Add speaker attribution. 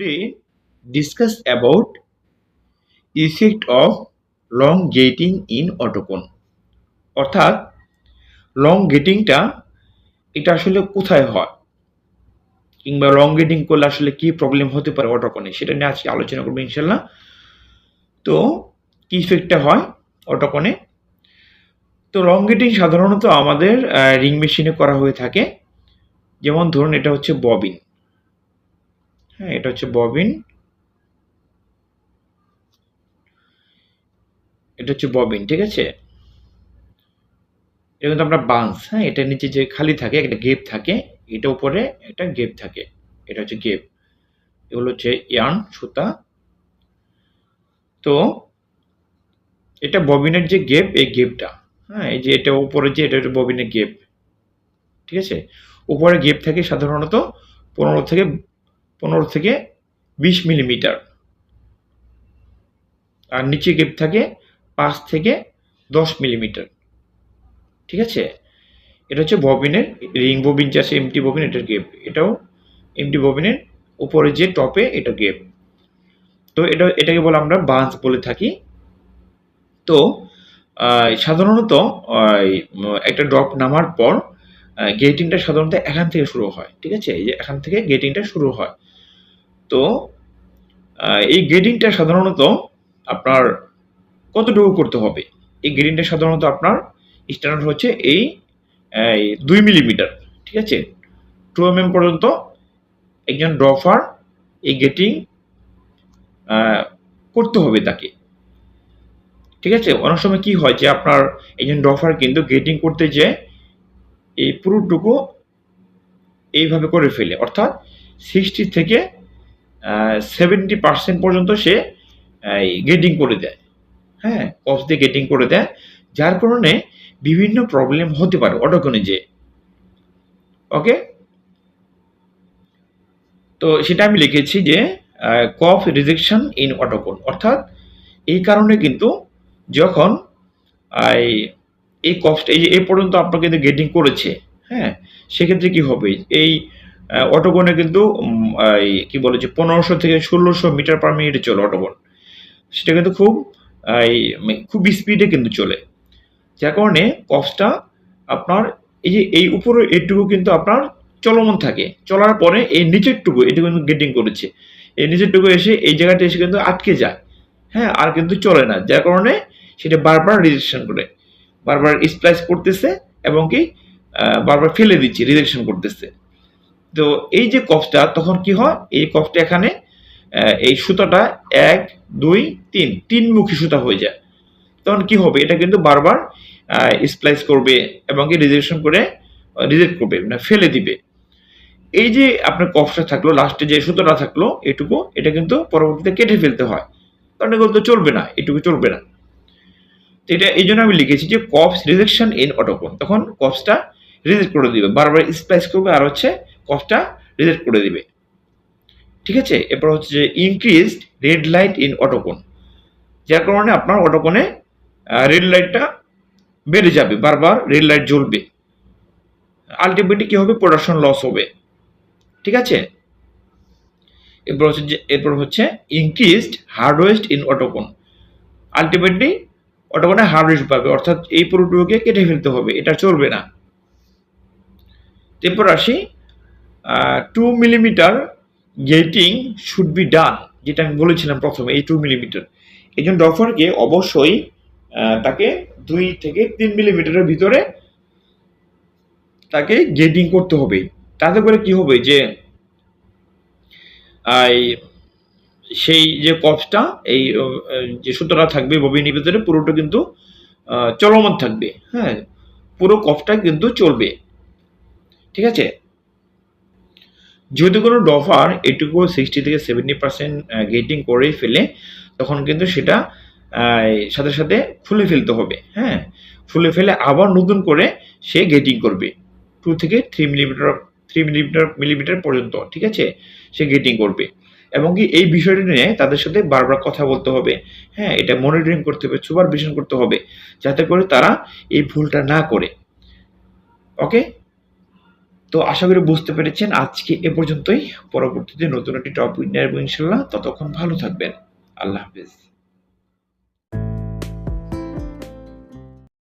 Speaker 1: Today discuss about effect of long gating in autocon অর্থাৎ long গেটিংটা এটা আসলে কোথায় হয়? কিংবা লং গেটিং করলে আসলে কি প্রবলেম হতে পারে অটোকনে সেটা নিয়ে আজকে আলোচনা করব ইনশাল্লাহ। তো, কি ইফেক্টটা হয় অটোকনে তো লং গেটিং সাধারণত আমাদের রিং মেশিনে করা হয়ে থাকে। যেমন ধরুন, এটা হচ্ছে ববিন হ্যাঁ এটা হচ্ছে ববিন। এটা হচ্ছে ববিন, ঠিক আছে? এটা কিন্তু আমরা বান্স হ্যাঁ এটার নিচে যে খালি থাকে, একটা গেপ থাকে, এটা উপরে একটা গেপ থাকে। এটা হচ্ছে গেপ। এগুলো হচ্ছে ইয়ার্ন, সুতা। তো এটা ববিনের যে গেপ, এই গেপটা হ্যাঁ এই যে এটা উপরে যে, এটা হচ্ছে ববিনের গেপ, ঠিক আছে? উপরে গেপ থাকে সাধারণত পনেরো থেকে পনেরো থেকে বিশ মিলিমিটার। আর নিচে গেপ থাকে পাঁচ থেকে দশ মিলিমিটার। ঠিক আছে? এটা হচ্ছে ববিনের রিং ববিন যে আছে এমটি ববিন, এটার গেপ এটাও এমটি ববিনের উপরে যে টপে এটা গেপ তো এটা, এটাকে বলে আমরা বাঁশ বলে থাকি। তো সাধারণত একটা ড্রপ নামার পর গেটিংটা সাধারণত এখান থেকে শুরু হয়। ঠিক আছে? এই যে এখান থেকে গেটিংটা শুরু হয়। তো এই গ্রেডিংটা সাধারণত আপনার কতটুকু করতে হবে? এই গ্রেডিংটা সাধারণত আপনার স্ট্যান্ডার্ড হচ্ছে এই দুই মিলিমিটার ঠিক আছে? টু এম এম পর্যন্ত একজন ড্রফার এই গেটিং করতে হবে তাকে। ঠিক আছে? অনেক সময় কি হয় যে আপনার একজন ড্রফার কিন্তু গেটিং করতে যে এই পুরোটুকু এইভাবে করে ফেলে, অর্থাৎ সিক্সটি থেকে সেভেন্টি পার্সেন্ট পর্যন্ত সে গেটিং করে দেয়। হ্যাঁ কফ দিয়ে গেটিং করে দেয়। যার কারণে বিভিন্ন প্রবলেম হতে পারে অটোকনে যে ওকে তো সেটা আমি লিখেছি যে কফ রিজেকশন ইন অটোকন অর্থাৎ এই কারণে কিন্তু যখন এই কফটা এই পর্যন্ত আপনাকে গেটিং করেছে হ্যাঁ সেক্ষেত্রে কি হবে? এই অটোগনে কিন্তু কি বলে যে পনেরোশো থেকে ষোলোশো মিটার পার মিনিটে চলে অটোগন। সেটা কিন্তু খুব খুব স্পিডে কিন্তু চলে। যার কারণে কফসটা আপনার, এই যে এই উপরে এইটুকু কিন্তু আপনার চলমান থাকে। চলার পরে এই নিচেরটুকু, এটুকু কিন্তু গেটিং করেছে। এই নিচেরটুকু এসে এই জায়গাটা এসে কিন্তু আটকে যায়। হ্যাঁ আর কিন্তু চলে না। যার কারণে সেটা বারবার রিজেকশন করে। বারবার স্প্লাইস করতেছে এবং কি বারবার ফেলে দিচ্ছে রিজেকশন করতেছে। তো এই যে কফটা, তখন কি হয়? এই কফটা এখানে এই সুতাটা এক, দুই, তিন তিনমুখী সুতা হয়ে যায়। তখন কি হবে? এটা কিন্তু বারবার স্প্লাইস করবে এবং কি রিজেকশন করে রিজেক্ট করবে মানে ফেলে দিবে। এই যে আপনার কফটা থাকল লাস্টে যে সুতোটা থাকল, এটুকু, এটা কিন্তু পরবর্তীতে কেটে ফেলতে হয়। কারণ এগুলো তো চলবে না, এটুকু চলবে না। তো এটা, এই জন্য আমি লিখেছি যে কপস রিজেকশন ইন অটোকন তখন কপসটা রিজেক্ট করে দিবে, বারবার স্প্লাইস করবে, আর হচ্ছে কফটা রিজেক্ট করে দিবে। ঠিক আছে? এরপর হচ্ছে যে increased red light in autocone যার কারণে আপনার অটোকনে রেড লাইটটা বেড়ে যাবে, বারবার রেড লাইট জ্বলবে। আলটিমেটলি কী হবে? প্রোডাকশন লস হবে। ঠিক আছে? এরপর হচ্ছে যে, এরপর হচ্ছে ইনক্রিজড হার্ডওয়েস্ট ইন অটোকন আলটিমেটলি অটোকনে হার্ডওয়েস্ট পাবে, অর্থাৎ এই পুরোটুকুকে কেটে ফেলতে হবে, এটা চলবে না। এরপর আসি two millimetre gating should be done যেটা আমি বলেছিলাম প্রথমে, এই টু মিলিমিটার এই জন্য ডফারকে অবশ্যই তাকে দুই থেকে তিন মিলিমিটারের ভিতরে তাকে গেটিং করতে হবে। তাতে করে কি হবে যে সেই যে কফটা এই যে সুতোটা থাকবে ববিনের ভিতরে, পুরোটা কিন্তু চলমান থাকবে। হ্যাঁ পুরো কফটা কিন্তু চলবে। ঠিক আছে? যদি কোনো ডফার এটুকু সিক্সটি থেকে সেভেন্টি পার্সেন্ট গেটিং করেই ফেলে, তখন কিন্তু সেটা সাথে সাথে ফুলে ফেলতে হবে হ্যাঁ? ফুলে ফেলে আবার নতুন করে সে গেটিং করবে টু থেকে three millimetre three millimetre millimetre পর্যন্ত, ঠিক আছে? সে গেটিং করবে। এবং কি এই বিষয়টি নিয়ে তাদের সাথে বারবার কথা বলতে হবে হ্যাঁ? এটা মনিটরিং করতে হবে সুপারভিশন করতে হবে, যাতে করে তারা এই ভুলটা না করে। ওকে তো আশা করি বুঝতে পেরেছেন। আজকে এ পর্যন্তই। পরবর্তীতে নতুন একটি টপিক নিয়ে ইনশাল্লাহ ততক্ষণ ভালো থাকবেন। আল্লাহ হাফিজ।